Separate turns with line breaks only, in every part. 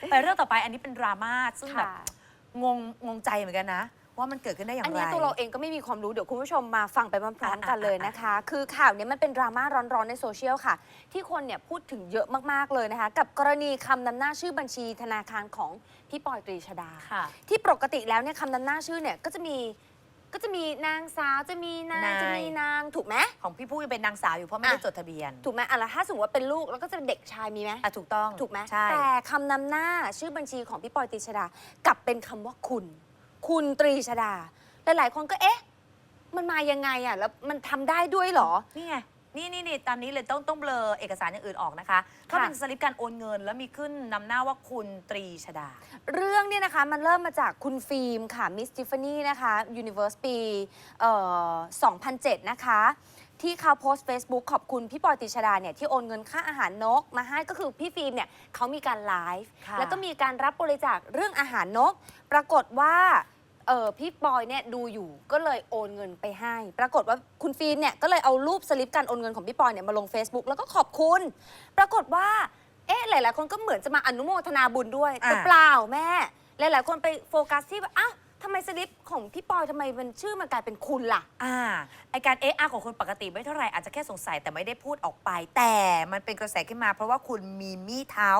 กันไปเรื่องต่อไปอันนี้เป็นดราม่าซึ่งแบบ
ค่ะ
งงงงใจเหมือนกันนะ ว่ามันเกิดขึ้นได้อย่าง
อัน
ไร
นี้ตัวเราเองก็ไม่มีความรู้ เดี๋ยวคุณผู้ชมมาฟังไปพร้อมๆกัน
อะ
เลยนะคะ คือข่าวเนี้ยมันเป็นดราม่าร้อนๆในโซเชียลค่ะ ที่คนเนี่ยพูดถึงเยอะมากๆเลยนะคะ กับกรณีคำนำหน้าชื่อบัญชีธนาคารของพี่ปอยตรีชดา
ค่ะ
ที่ปกติแล้วเนี่ยคำนำหน้าชื่อเนี่ยก็จะมี ก็จะมีนางสาวจะมีนาย
นาย
จะมีนางถูกไหม
ของพี่ผู้ยังเป็นนางสาวอยู่เพราะไม่ได้
อะ
จดทะเบียน
ถูกไหมอะแล้วถ้าสมมติว่าเป็นลูกแล้วก็จะเป็นเด็กชายมีไหม
อะถูกต้อง
ถูกไหม
ใช่
แต่คำนำหน้าชื่อบัญชีของพี่ปอยตรีชดากลับเป็นคำว่าคุณ คุณตรีชดาหลายๆคนก็เอ๊ะ มันมายังไงอะแล้วมันทำได้ด้วยเหรอ
นี่ไง นี่นี่นี่ตามนี้เลยต้องต้องเบลอเอกสารอย่างอื่นออกนะคะถ้าเป็นสลิปการโอนเงินแล้วมีขึ้นนำหน้าว่าคุณตรีชดา
เรื่องเนี่ยนะคะมันเริ่มมาจากคุณฟิล์มค่ะมิสติฟานี่นะคะ Universe ปีเอ่อ2007 นะคะ ที่เขาโพสต์ Facebook ขอบคุณพี่ปอยติชดาเนี่ยที่โอนเงินค่าอาหารนกมาให้ก็คือพี่ฟิล์มเนี่ยเขามีการไลฟ์
ค่ะ
แล้วก็มีการรับบริจาคเรื่องอาหารนก ปรากฏว่า เออพี่ปอยเนี่ยดูอยู่ก็เลยโอนเงินไปให้ ปรากฏว่าคุณฟิล์มเนี่ยก็เลยเอารูปสลิปการโอนเงินของพี่ปอยเนี่ยมาลง Facebook แล้วก็ขอบคุณ ปรากฏว่าเอ๊ะหลาย ๆ คนก็เหมือนจะมาอนุโมทนาบุญด้วยแต่
อะ
เปล่าแม่ หลาย ๆ คนไปโฟกัสที่ว่าอ้าวำไมสลิปของพี่ปอยทำไมมันชื่อมันกลายเป็นคุณล่ะ
อ่าไอการเอะอาของคนปกติไม่เท่าไหร่อาจจะแค่สงสัยแต่ไม่ได้พูดออกไป แต่มันเป็นกระแสขึ้นมาเพราะว่าคุณมีมี่เทา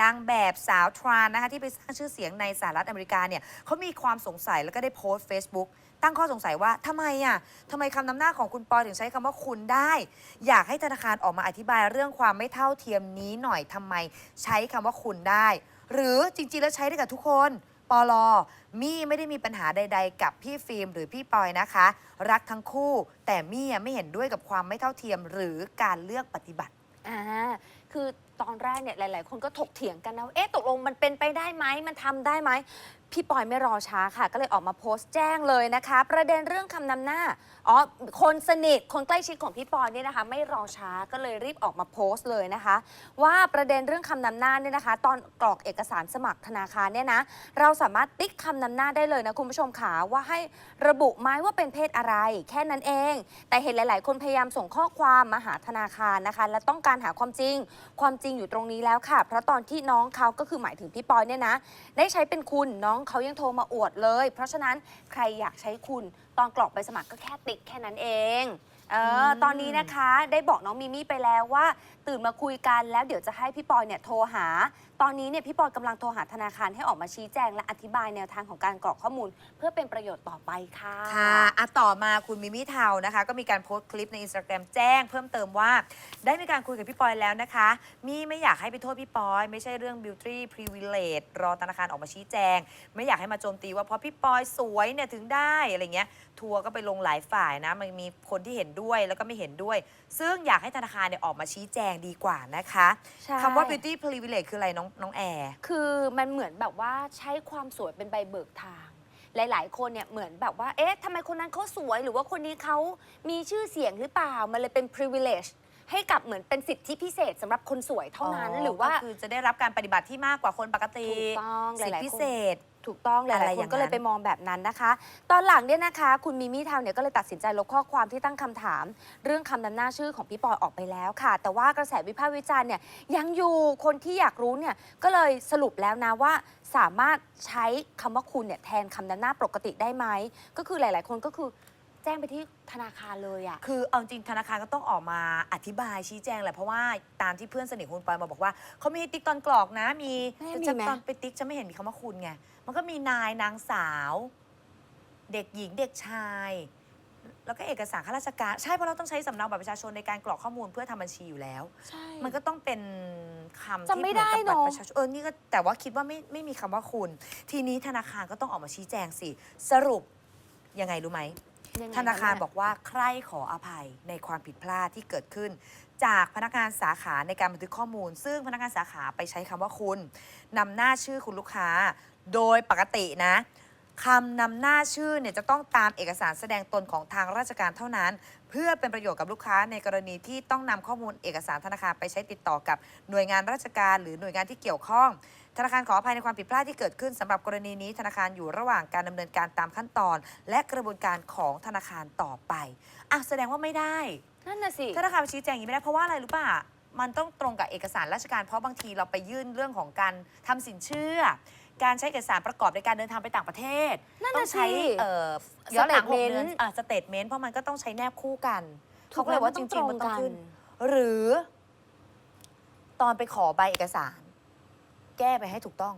นางแบบสาวทรานนะคะที่ไปสร้างชื่อเสียงในสหรัฐอเมริกาเนี่ยเขามีความสงสัยแล้วก็ได้โพสต์ Facebook ตั้งข้อสงสัยว่าทำไมอะทำไมคำนำหน้าของคุณปอยถึงใช้คำว่าคุณได้ อยากให้ธนาคารออกมาอธิบายเรื่องความไม่เท่าเทียมนี้หน่อยทำไมใช้คำว่าคุณได้ หรือจริงๆแล้วใช้ได้กับทุกคน ปลอมี่ไม่ได้มีปัญหาใด ๆ กับพี่ฟิล์มหรือพี่ปอยนะคะ รักทั้งคู่ แต่มี่ไม่เห็นด้วยกับความไม่เท่าเทียม หรือการเลือกปฏิบัติ
อ่าคือ ตอนแรกเนี่ยหลาย ๆ คนก็ถกเถียงกันนะว่าเอ๊ะตกลงมันเป็นไปได้ไหมมันทำได้ไหม พี่ปอยไม่รอช้าค่ะ ก็เลยออกมาโพสต์แจ้งเลยนะคะ ประเด็นเรื่องคำนำหน้าอ๋อคนสนิทคนใกล้ชิดของพี่ปอยเนี่ยนะคะ ไม่รอช้าก็เลยรีบออกมาโพสต์เลยนะคะ ว่าประเด็นเรื่องคำนำหน้าเนี่ยนะคะ ตอนกรอกเอกสารสมัครธนาคารเนี่ยนะ เราสามารถติ๊กคำนำหน้าได้เลยนะคุณผู้ชมขาว่าให้ระบุไหมว่าเป็นเพศอะไร แค่นั้นเอง แต่เห็นหลาย ๆ คนพยายามส่งข้อความมาหาธนาคารนะคะ และต้องการหาความจริง ความจริงอยู่ตรงนี้แล้วค่ะ เพราะตอนที่น้องเขาก็คือหมายถึงพี่ปอยเนี่ยนะ ได้ใช้เป็นคุณน้องเขายังโทรมาอวดเลย เพราะฉะนั้นใครอยากใช้คุณตอนกรอกใบสมัครก็แค่ติ๊กแค่นั้นเองเอออ
ม
ตอนนี้นะคะได้บอกน้องมิมี่ไปแล้วว่า ตื่นมาคุยกันแล้วเดี๋ยวจะให้พี่ปอยเนี่ยโทรหา ตอนนี้เนี่ยพี่ปอยกำลังโทรหาธนาคารให้ออกมาชี้แจงและอธิบายแนวทางของการกรอกข้อมูล เพื่อเป็นประโยชน์ต่อไปค่ะ
ค่ะอะต่อมาคุณมิมี่เทานะคะ ก็มีการโพสต์คลิปในอินสตาแกรมแจ้งเพิ่มเติมว่า ได้มีการคุยกับพี่ปอยแล้วนะคะ มี่ไม่อยากให้ไปโทษพี่ปอย ไม่ใช่เรื่อง beauty privilege รอธนาคารออกมาชี้แจง ไม่อยากให้มาโจมตีว่าเพราะพี่ปอยสวยเนี่ยถึงได้อะไรเงี้ย ทัวร์ก็ไปลงหลายฝ่ายนะ มันมีคนที่เห็นด้วยแล้วก็ไม่เห็นด้วย ซึ่งอยากให้ธนาคารเนี่ยออกมาชี้แจงดีกว่านะคะ
ใช่
คำว่า beauty privilege คืออะไรน้องน้องแอร์
คือมันเหมือนแบบว่าใช้ความสวยเป็นใบเบิกทาง หลาย ๆ คนเนี่ยเหมือนแบบว่า เอ๊ะทำไมคนนั้นเขาสวยหรือว่าคนนี้เขามีชื่อเสียงหรือเปล่า มันเลยเป็น privilege ให้กับเหมือนเป็นสิทธิพิเศษสำหรับคนสวยเท่านั้น หรือว่า
ก็คือจะได้รับการปฏิบัติที่มากกว่าคนปกติ
ถูกต้องห
สิท
ลาย
ธิ
ๆ
พิ
คน
เศษ
ถูกต้องห
อะไร
ลาย
อ
ๆค
ย่านงนั้น
ก็เลยไปมองแบบนั้นนะคะ ตอนหลังเนี่ยนะคะ คุณมิมี่ทาวเนี่ยก็เลยตัดสินใจลบข้อความที่ตั้งคำถาม เรื่องคำนำหน้าชื่อของพี่ปอยออกไปแล้วค่ะ แต่ว่ากระแสวิพากษ์วิจารณ์เนี่ยยังอยู่คนที่อยากรู้เนี่ยก็เลยสรุปแล้วนะว่า สามารถใช้คำว่าคุณเนี่ยแทนคำนำหน้าปกติได้ไหมก็คือหลาย ๆ คนก็คือ แจ้งไปที่ธนาคารเลยอะ
คือเอาจริงธนาคารก็ต้องออกมาอธิบายชี้แจงแหละเพราะว่าตามที่เพื่อนสนิทคุณปอยมาบอกว่าเขามีติ๊กตอนกรอกนะมี
แม่
แต่
มี
ฉัน
ไหม
ตอนไปติ๊กฉันไม่เห็นมีคำว่าคุณไงมันก็มีนายนางสาว เด็กหญิงเด็กชาย แล้วก็เอกสารข้าราชการใช่เพราะเราต้องใช้สำเนาบัตรประชาชนในการกรอกข้อมูลเพื่อทำบัญชีอยู่แล้ว
ใช่
มันก็ต้องเป็นคำ
จำ
ที่
ไม่
เหมือนกับ
ได้
บัตร
เนอะ
ประชาชนเออนี่ก็แต่ว่าคิดว่าไม่ไม่มีคำว่าคุณ ทีนี้ธนาคารก็ต้องออกมาชี้แจงสิ สรุปยังไงรู้ไหม
ยังไง
ธนาคาระ
เนี่ย
บอกว่าใครขออภัยในความผิดพลาดที่เกิดขึ้น จากพนักงานสาขาในการบันทึกข้อมูล ซึ่งพนักงานสาขาไปใช้คำว่าคุณนำหน้าชื่อคุณลูกค้า โดยปกตินะ คำนำหน้าชื่อเนี่ยจะต้องตามเอกสารแสดงตนของทางราชการเท่านั้น เพื่อเป็นประโยชน์กับลูกค้าในกรณีที่ต้องนำข้อมูลเอกสารธนาคารไปใช้ติดต่อกับหน่วยงานราชการ หรือหน่วยงานที่เกี่ยวข้อง ธนาคารขออภัยในความผิดพลาดที่เกิดขึ้นสำหรับกรณีนี้ ธนาคารอยู่ระหว่างการดำเนินการตามขั้นตอน และกระบวนการของธนาคารต่อไปอะแสดงว่าไม่ได้
นั่นน่ะสิ
ธนาคารชี้แจงอย่างนี้ไม่ได้เพราะว่าอะไรรู้ป่ะมันต้องตรงกับเอกสารราชการเพราะบางทีเราไปยื่นเรื่องของการทำสินเชื่อ การใช้เอกสารประกอบในการเดินทางไปต่างประเทศ
นั่น
ต้อ
น่ะ
งใช้
สิ
เอ่อย้อนหลังหกเดือน
Statement
อะสเตทเมนต์เพราะมันก็ต้องใช้แนบคู่กัน
ถู
เขา
ก
ก็เลยว่าจ
ต้อง
ริงๆมันต้อง
ตรงกัน
ขึ้น หรือ ตอนไปขอใบเอกสาร แก้ไปให้ถูกต้อง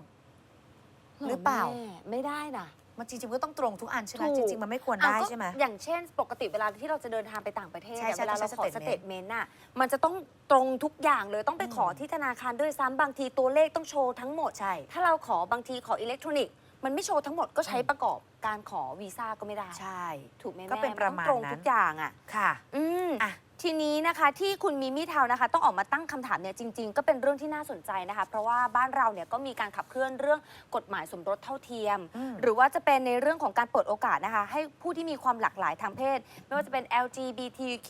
หรือเปล่า
แม่ไม่ได้นะ
มันจริงๆก็ต้องตรงทุกอันใช่ไหม
ถูก
จริงๆมันไม่ควร
อะ
ได้
ก็
ใช่ไหม
อย่างเช่น ปกติเวลาที่เราจะเดินทางไปต่างประเทศ
ใช่
เนี่ย
ใช่
เวลาเรา
ต้อง
ขอ
ใช้
สเต
statement
ทเมนต์น่ะมันจะต้องตรงทุกอย่างเลยต้องไปขอ
อืม
ที่ธนาคารด้วยซ้ำบางทีตัวเลขต้องโชว์ทั้งหมด
ใช่
ถ้าเราขอบางทีขออิเล็กทรอนิกส์มันไม่โชว์ทั้งหมดก็ใช้
อืม
ประกอบการขอวีซ่าก็ไม่ได้
ใช่
ถูกไหมแม่
ก็เป็นประมาณ
นต้องตรง
นั้น
ทุกอย่างอะ
ค่ะ
อืม
อะ
ทีนี้นะคะที่คุณมิมี่เทานะคะ ต้องออกมาตั้งคำถามเนี่ยจริง ๆ ก็เป็นเรื่องที่น่าสนใจนะคะ เพราะว่าบ้านเราเนี่ยก็มีการขับเคลื่อนเรื่องกฎหมายสมรสเท่าเทียม
อืม
หรือว่าจะเป็นในเรื่องของการเปิดโอกาสนะคะ ให้ผู้ที่มีความหลากหลายทางเพศ ไม่ว่าจะเป็น LGBTQ+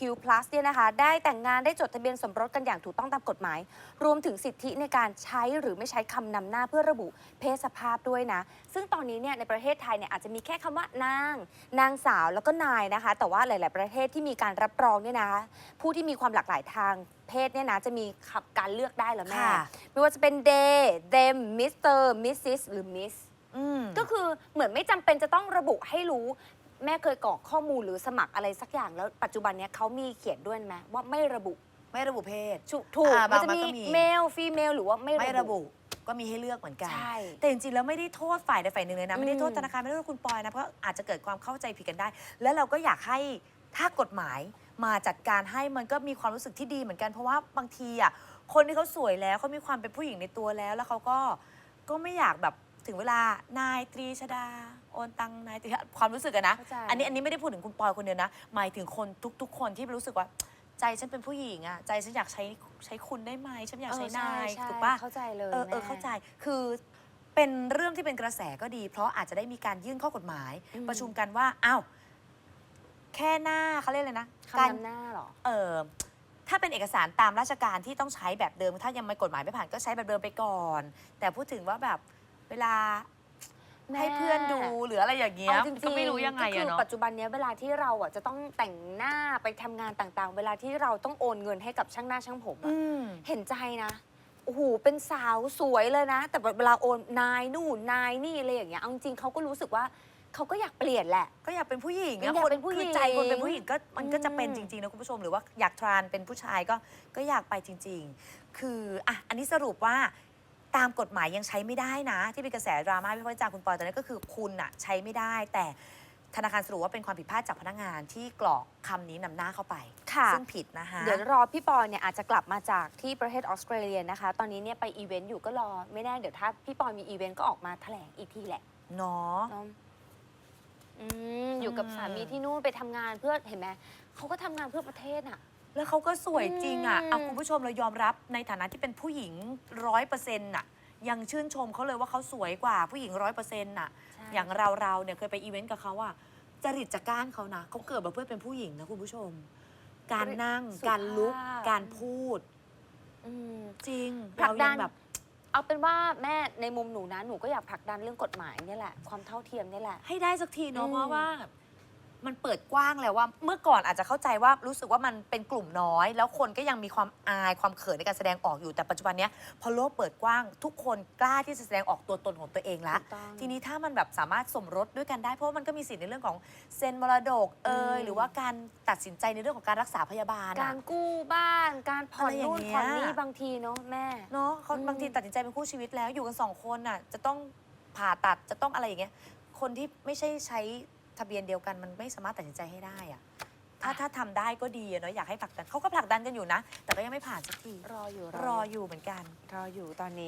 เนี่ยนะคะ ได้แต่งงานได้จดทะเบียนสมรสกันอย่างถูกต้องตามกฎหมาย รวมถึงสิทธิในการใช้หรือไม่ใช้คำนำหน้าเพื่อระบุเพศสภาพด้วยนะ ซึ่งตอนนี้เนี่ยในประเทศไทยเนี่ยอาจจะมีแค่คำว่านาง นางสาวแล้วก็นายนะคะ แต่ว่าหลาย ๆ ประเทศที่มีการรับรองเนี่ยนะคะผู้ที่มีความหลากหลายทางเพศเนี่ยนะจะมีขับการเลือกได้แล้วแม่
ค่ะ
ไม่ว่าจะเป็น they them Mr. Mrs. หรือ Miss
อืม
ก็คือเหมือนไม่จำเป็นจะต้องระบุให้รู้ แม่เคยกรอกข้อมูลหรือสมัครอะไรสักอย่างแล้วปัจจุบันเนี้ยเขามีเขียนด้วยไหมว่าไม่ระบุ
ไม่ระบุเพศ
ถูกถูก
อ่า
มันจะ
บางมัน
มี
ก็มี
male female หรือว่าไม่
ไม่ระบุก็มีให้เลือกเหมือนกัน
ใช่
แต่จริงๆ แล้วไม่ได้โทษฝ่ายใดฝ่ายหนึ่งเลยนะ ไม่ได้โทษ
อืม
ธนาคาร ไม่ได้โทษคุณปอยนะ เพราะอาจจะเกิดความเข้าใจผิดกันได้ แล้วเราก็อยากให้ถ้ากฎหมาย มาจัดการให้มันก็มีความรู้สึกที่ดีเหมือนกันเพราะว่าบางทีอะคนที่เขาสวยแล้วเขามีความเป็นผู้หญิงในตัวแล้ว แล้วเขาก็ก็ไม่อยากแบบถึงเวลานายตรีชดา โอนตังนายตรีความรู้สึกอะนะ
เข้าใจ
อันนี้อันนี้ไม่ได้พูดถึงคุณปอยคนเดียวนะ หมายถึงคนทุก ๆ คนที่รู้สึกว่า ใจฉันเป็นผู้หญิงอะใจฉันอยากใช้ใช้คุณได้ไหมฉันอยากใช้นาย
เออใช่
ถูกปะ
เข้าใจเลย
เออเออ
แม่
เข้าใจ คือเป็นเรื่องที่เป็นกระแสก็ดี เพราะอาจจะได้มีการยื่นข้อกฎหมาย
อืม
ประชุมกันว่า อ้าว แค่หน้าเขาเรียกอะไรนะ
คำ
การ
นำหน้าเหรอ
เออถ้าเป็นเอกสารตามราชการที่ต้องใช้แบบเดิม ถ้ายังไม่กฎหมายไม่ผ่านก็ใช้แบบเดิมไปก่อน แต่พูดถึงว่าแบบเวลา
แม่
ให้เพื่อนดูหรืออะไรอย่างเงี้ย
เอาจริงๆ
ก็ไม่รู้ยังไง
ก็คื
อะ
อ
เนาะ
ปัจจุบันเนี้ยเวลาที่เราอะจะต้องแต่งหน้าไปทำงานต่างๆ เวลาที่เราต้องโอนเงินให้กับช่างหน้าช่างผมอะ
อืม
เห็นใจนะโอ้โหเป็นสาวสวยเลยนะ แต่เวลาโอนนายนู่นนายนี่อะไรอย่างเงี้ยเอาจริงๆเขาก็รู้สึกว่า เขาก็อยากเปลี่ยนแหละ
ก็อยากเป็นผู้หญิง
อยากเป็นผู้หญิง
คือใจคนเป็นผู้หญิงก็มันก็จะเป็น
อืม
จริงๆนะคุณผู้ชมหรือว่าอยากทรานเป็นผู้ชายก็ก็อยากไปจริง ๆ คืออะอันนี้สรุปว่าตามกฎหมายยังใช้ไม่ได้นะ ที่เป็นกระแสดราม่าวิพากษ์วิจารณ์คุณปอยตอนนี้ก็คือคุณอะใช้ไม่ได้ แต่ธนาคารสรุปว่าเป็นความผิดพลาดจากพนักงานที่กรอกคำนี้นำหน้าเข้าไป
ค่ะ
ซึ่งผิดนะคะ
เดี๋ยวรอพี่ปอยเนี่ยอาจจะกลับมาจากที่ประเทศออสเตรเลียนะคะ ตอนนี้เนี่ยไปอีเวนต์อยู่ก็รอไม่แน่เดี๋ยวถ้าพี่ปอยมีอีเวนต์ก็ออกมาแถลงอีกทีแหละ
เนาะ
เนาะ อืมอยู่กับ
อืม
สามีที่นู่นไปทำงานเพื่อเห็นไหมเขาก็ทำงานเพื่อประเทศอะ
แล้วเขาก็สวยจริงอะ
อืม
เอาคุณผู้ชมเรายอมรับในฐานะที่เป็นผู้หญิงร้อยเปอร์เซ็นต์อะ ยังชื่นชมเขาเลยว่าเขาสวยกว่าผู้หญิงร้อยเปอร์เซ็นต์อะ
ใช่
อย่างเราเราเนี่ยเคยไปอีเวนต์กับเขาอะจริตจักร้านเขานะเขาเกิดมาเพื่อเป็นผู้หญิงนะคุณผู้ชม การนั่ง
สุภาพ
การลุก การพูด
อืม
จริง
ผลัก
เรา
ดั
ยั
น
งแบบ
เอาเป็นว่าแม่ในมุมหนูนะหนูก็อยากผลักดันเรื่องกฎหมายเนี่ยแหละความเท่าเทียมเนี่ยแหละ
ให้ได้สักทีเนาะ
อืม
เพราะว่า มันเปิดกว้างแล้วว่า เมื่อก่อนอาจจะเข้าใจว่ารู้สึกว่ามันเป็นกลุ่มน้อย แล้วคนก็ยังมีความอายความเขินในการแสดงออกอยู่แต่ปัจจุบันเนี้ยพอโลกเปิดกว้าง ทุกคนกล้าที่จะแสดงออกตัวตนของตัวเองละ
ถูกต้อง
ทีนี้ถ้ามันแบบสามารถสมรสด้วยกันได้เพราะว่ามันก็มีสิทธิ์ในเรื่องของเซ็นมรดกเอย
อืม
หรือว่าการตัดสินใจในเรื่องของการรักษาพยาบาล
กา
อะ
รกู้บ้าน การผ่อน
อะไรอย่าง
นู่น
เงี้ย
ผ่อนนี่บางทีเนาะแม่
เนาะเขา
อืม
บางทีตัดสินใจเป็นคู่ชีวิตแล้วอยู่กันสองคนน่ะ จะต้องผ่าตัดจะต้องอะไรอย่างเงี้ยคนที่ไม่ใช่ใช้ ทะเบียนเดียวกันมันไม่สามารถตัดสินใจให้ได้อะถ้าถ้าทำได้ก็ดีอะเนาะอยากให้ผลักดันเขาก็ผลักดันกันอยู่นะ แต่ก็ยังไม่ผ่านสักที
รออยู่
รออยู่เหมือนกัน
รออยู่ตอนนี้